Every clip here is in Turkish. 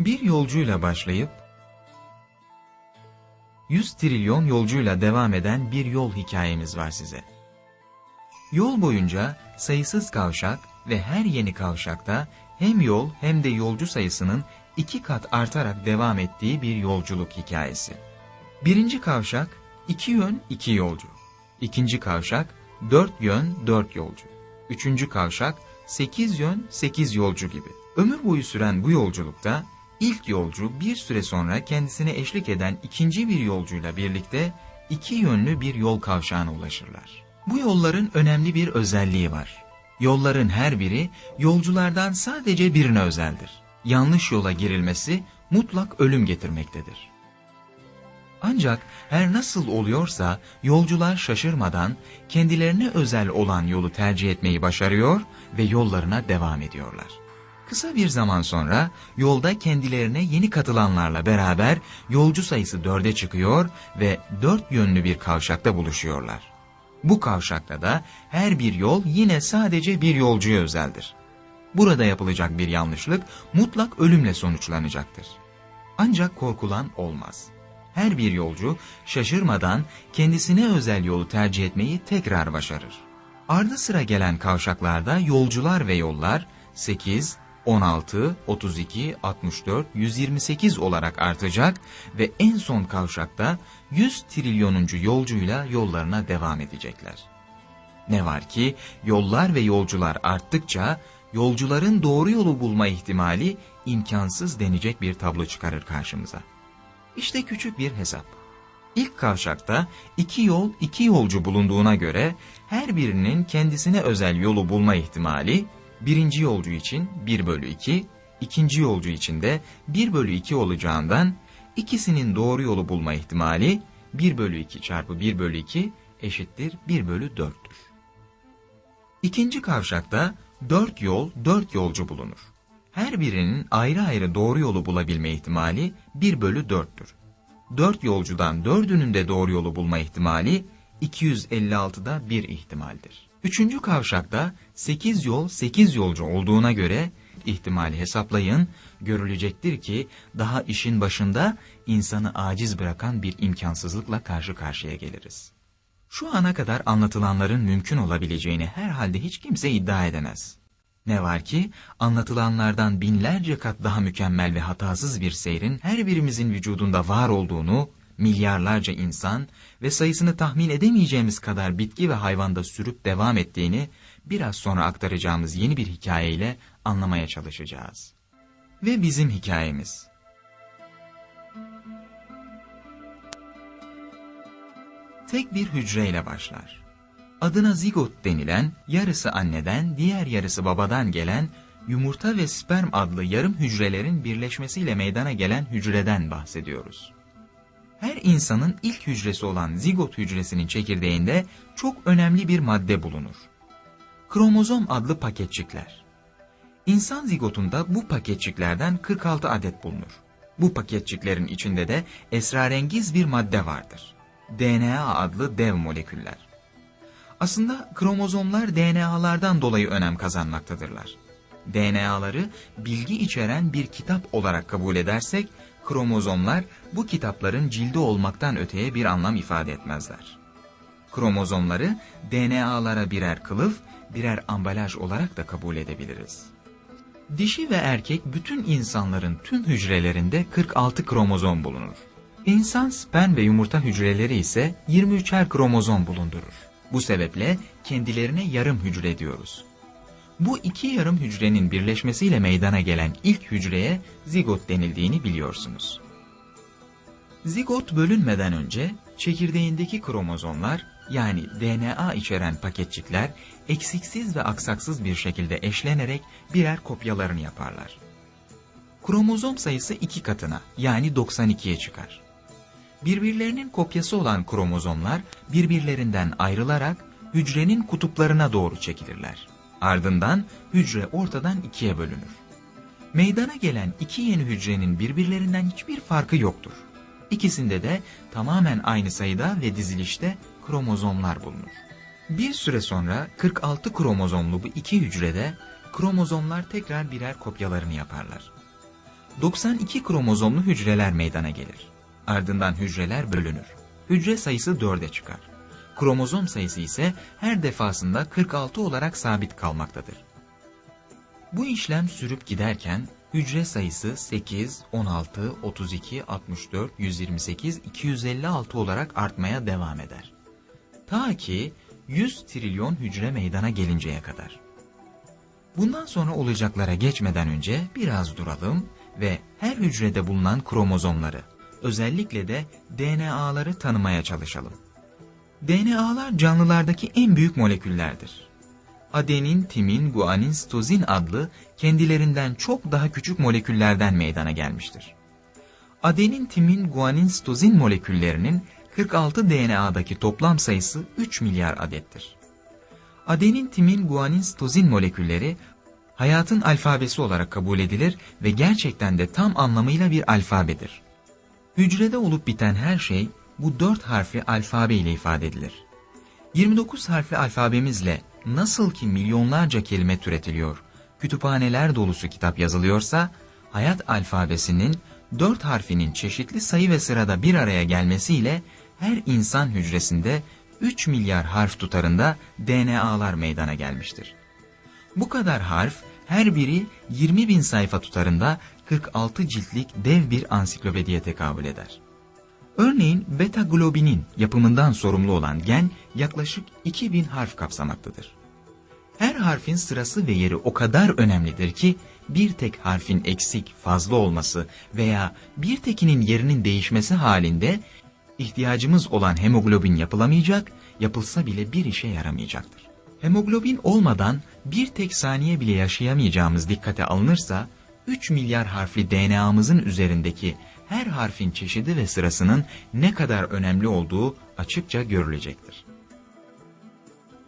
Bir yolcuyla başlayıp 100 trilyon yolcuyla devam eden bir yol hikayemiz var size. Yol boyunca sayısız kavşak ve her yeni kavşakta hem yol hem de yolcu sayısının iki kat artarak devam ettiği bir yolculuk hikayesi. Birinci kavşak iki yön iki yolcu. İkinci kavşak dört yön dört yolcu. Üçüncü kavşak sekiz yön sekiz yolcu gibi. Ömür boyu süren bu yolculukta ilk yolcu bir süre sonra kendisine eşlik eden ikinci bir yolcuyla birlikte iki yönlü bir yol kavşağına ulaşırlar. Bu yolların önemli bir özelliği var. Yolların her biri yolculardan sadece birine özeldir. Yanlış yola girilmesi mutlak ölüm getirmektedir. Ancak her nasıl oluyorsa yolcular şaşırmadan kendilerine özel olan yolu tercih etmeyi başarıyor ve yollarına devam ediyorlar. Kısa bir zaman sonra yolda kendilerine yeni katılanlarla beraber yolcu sayısı dörde çıkıyor ve dört yönlü bir kavşakta buluşuyorlar. Bu kavşakta da her bir yol yine sadece bir yolcuya özeldir. Burada yapılacak bir yanlışlık mutlak ölümle sonuçlanacaktır. Ancak korkulan olmaz. Her bir yolcu şaşırmadan kendisine özel yolu tercih etmeyi tekrar başarır. Ardı sıra gelen kavşaklarda yolcular ve yollar 8, 16, 32, 64, 128 olarak artacak ve en son kavşakta 100 trilyonuncu yolcuyla yollarına devam edecekler. Ne var ki yollar ve yolcular arttıkça yolcuların doğru yolu bulma ihtimali imkansız denecek bir tablo çıkarır karşımıza. İşte küçük bir hesap. İlk kavşakta iki yol iki yolcu bulunduğuna göre her birinin kendisine özel yolu bulma ihtimali birinci yolcu için 1 bölü 2, ikinci yolcu için de 1 bölü 2 olacağından ikisinin doğru yolu bulma ihtimali 1 bölü 2 çarpı 1 bölü 2 eşittir 1 bölü 4'tür. İkinci kavşakta 4 yol 4 yolcu bulunur. Her birinin ayrı ayrı doğru yolu bulabilme ihtimali 1 bölü 4'tür. 4 yolcudan 4'ünün de doğru yolu bulma ihtimali 256'da bir ihtimaldir. Üçüncü kavşakta 8 yol 8 yolcu olduğuna göre ihtimali hesaplayın, görülecektir ki daha işin başında insanı aciz bırakan bir imkansızlıkla karşı karşıya geliriz. Şu ana kadar anlatılanların mümkün olabileceğini herhalde hiç kimse iddia edemez. Ne var ki anlatılanlardan binlerce kat daha mükemmel ve hatasız bir seyrin her birimizin vücudunda var olduğunu milyarlarca insan ve sayısını tahmin edemeyeceğimiz kadar bitki ve hayvanda sürüp devam ettiğini biraz sonra aktaracağımız yeni bir hikayeyle anlamaya çalışacağız. Ve bizim hikayemiz. Tek bir hücreyle başlar. Adına zigot denilen, yarısı anneden, diğer yarısı babadan gelen, yumurta ve sperm adlı yarım hücrelerin birleşmesiyle meydana gelen hücreden bahsediyoruz. Her insanın ilk hücresi olan zigot hücresinin çekirdeğinde çok önemli bir madde bulunur. Kromozom adlı paketçikler. İnsan zigotunda bu paketçiklerden 46 adet bulunur. Bu paketçiklerin içinde de esrarengiz bir madde vardır. DNA adlı dev moleküller. Aslında kromozomlar DNA'lardan dolayı önem kazanmaktadırlar. DNA'ları bilgi içeren bir kitap olarak kabul edersek, kromozomlar bu kitapların cildi olmaktan öteye bir anlam ifade etmezler. Kromozomları DNA'lara birer kılıf, birer ambalaj olarak da kabul edebiliriz. Dişi ve erkek bütün insanların tüm hücrelerinde 46 kromozom bulunur. İnsan sperm ve yumurta hücreleri ise 23'er kromozom bulundurur. Bu sebeple kendilerine yarım hücre diyoruz. Bu iki yarım hücrenin birleşmesiyle meydana gelen ilk hücreye zigot denildiğini biliyorsunuz. Zigot bölünmeden önce çekirdeğindeki kromozomlar yani DNA içeren paketçikler eksiksiz ve aksaksız bir şekilde eşlenerek birer kopyalarını yaparlar. Kromozom sayısı iki katına yani 92'ye çıkar. Birbirlerinin kopyası olan kromozomlar birbirlerinden ayrılarak hücrenin kutuplarına doğru çekilirler. Ardından hücre ortadan ikiye bölünür. Meydana gelen iki yeni hücrenin birbirlerinden hiçbir farkı yoktur. İkisinde de tamamen aynı sayıda ve dizilişte kromozomlar bulunur. Bir süre sonra 46 kromozomlu bu iki hücrede kromozomlar tekrar birer kopyalarını yaparlar. 92 kromozomlu hücreler meydana gelir. Ardından hücreler bölünür. Hücre sayısı 4'e çıkar. Kromozom sayısı ise her defasında 46 olarak sabit kalmaktadır. Bu işlem sürüp giderken hücre sayısı 8, 16, 32, 64, 128, 256 olarak artmaya devam eder. Ta ki 100 trilyon hücre meydana gelinceye kadar. Bundan sonra olacaklara geçmeden önce biraz duralım ve her hücrede bulunan kromozomları, özellikle de DNA'ları tanımaya çalışalım. DNA'lar canlılardaki en büyük moleküllerdir. Adenin, timin, guanin, sitozin adlı kendilerinden çok daha küçük moleküllerden meydana gelmiştir. Adenin, timin, guanin, sitozin moleküllerinin 46 DNA'daki toplam sayısı 3 milyar adettir. Adenin, timin, guanin, sitozin molekülleri hayatın alfabesi olarak kabul edilir ve gerçekten de tam anlamıyla bir alfabedir. Hücrede olup biten her şey bu dört harfli alfabe ile ifade edilir. 29 harfli alfabemizle nasıl ki milyonlarca kelime türetiliyor, kütüphaneler dolusu kitap yazılıyorsa, hayat alfabesinin dört harfinin çeşitli sayı ve sırada bir araya gelmesiyle her insan hücresinde 3 milyar harf tutarında DNA'lar meydana gelmiştir. Bu kadar harf her biri 20 bin sayfa tutarında 46 ciltlik dev bir ansiklopediye tekabül eder. Örneğin beta globinin yapımından sorumlu olan gen yaklaşık 2000 harf kapsamaktadır. Her harfin sırası ve yeri o kadar önemlidir ki bir tek harfin eksik, fazla olması veya bir tekinin yerinin değişmesi halinde ihtiyacımız olan hemoglobin yapılamayacak, yapılsa bile bir işe yaramayacaktır. Hemoglobin olmadan bir tek saniye bile yaşayamayacağımız dikkate alınırsa 3 milyar harfli DNA'mızın üzerindeki her harfin çeşidi ve sırasının ne kadar önemli olduğu açıkça görülecektir.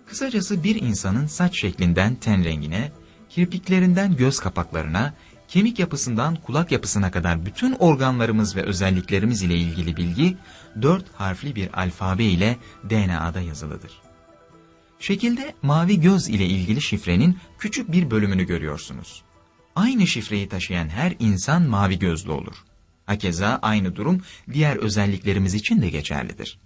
Kısacası bir insanın saç şeklinden ten rengine, kirpiklerinden göz kapaklarına, kemik yapısından kulak yapısına kadar bütün organlarımız ve özelliklerimiz ile ilgili bilgi dört harfli bir alfabe ile DNA'da yazılıdır. Şekilde mavi göz ile ilgili şifrenin küçük bir bölümünü görüyorsunuz. Aynı şifreyi taşıyan her insan mavi gözlü olur. Hakeza aynı durum diğer özelliklerimiz için de geçerlidir.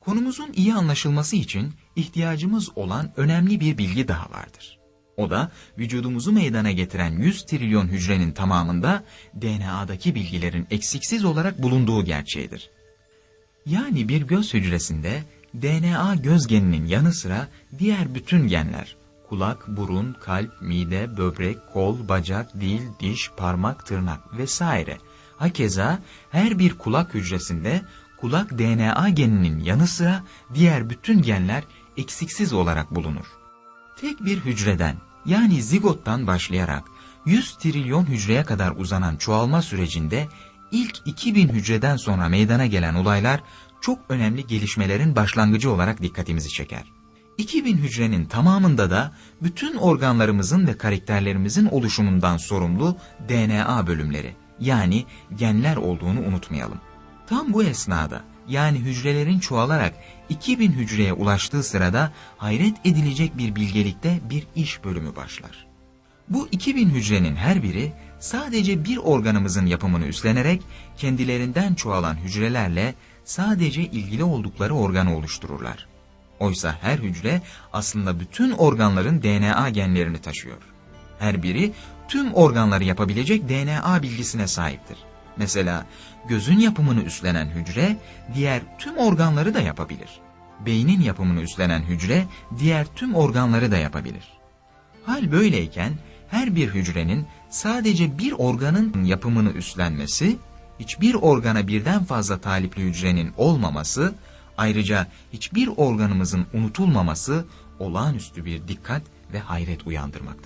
Konumuzun iyi anlaşılması için ihtiyacımız olan önemli bir bilgi daha vardır. O da vücudumuzu meydana getiren 100 trilyon hücrenin tamamında DNA'daki bilgilerin eksiksiz olarak bulunduğu gerçeğidir. Yani bir göz hücresinde DNA göz geninin yanı sıra diğer bütün genler, kulak, burun, kalp, mide, böbrek, kol, bacak, dil, diş, parmak, tırnak vesaire. Hakeza her bir kulak hücresinde kulak DNA geninin yanı sıra diğer bütün genler eksiksiz olarak bulunur. Tek bir hücreden yani zigottan başlayarak 100 trilyon hücreye kadar uzanan çoğalma sürecinde ilk 2000 hücreden sonra meydana gelen olaylar çok önemli gelişmelerin başlangıcı olarak dikkatimizi çeker. 2000 hücrenin tamamında da bütün organlarımızın ve karakterlerimizin oluşumundan sorumlu DNA bölümleri yani genler olduğunu unutmayalım. Tam bu esnada yani hücrelerin çoğalarak 2000 hücreye ulaştığı sırada hayret edilecek bir bilgelikte bir iş bölümü başlar. Bu 2000 hücrenin her biri sadece bir organımızın yapımını üstlenerek kendilerinden çoğalan hücrelerle sadece ilgili oldukları organı oluştururlar. Oysa her hücre aslında bütün organların DNA genlerini taşıyor. Her biri tüm organları yapabilecek DNA bilgisine sahiptir. Mesela gözün yapımını üstlenen hücre diğer tüm organları da yapabilir. Beynin yapımını üstlenen hücre diğer tüm organları da yapabilir. Hal böyleyken her bir hücrenin sadece bir organın yapımını üstlenmesi, hiçbir organa birden fazla talipli hücrenin olmaması, ayrıca hiçbir organımızın unutulmaması olağanüstü bir dikkat ve hayret uyandırmaktadır.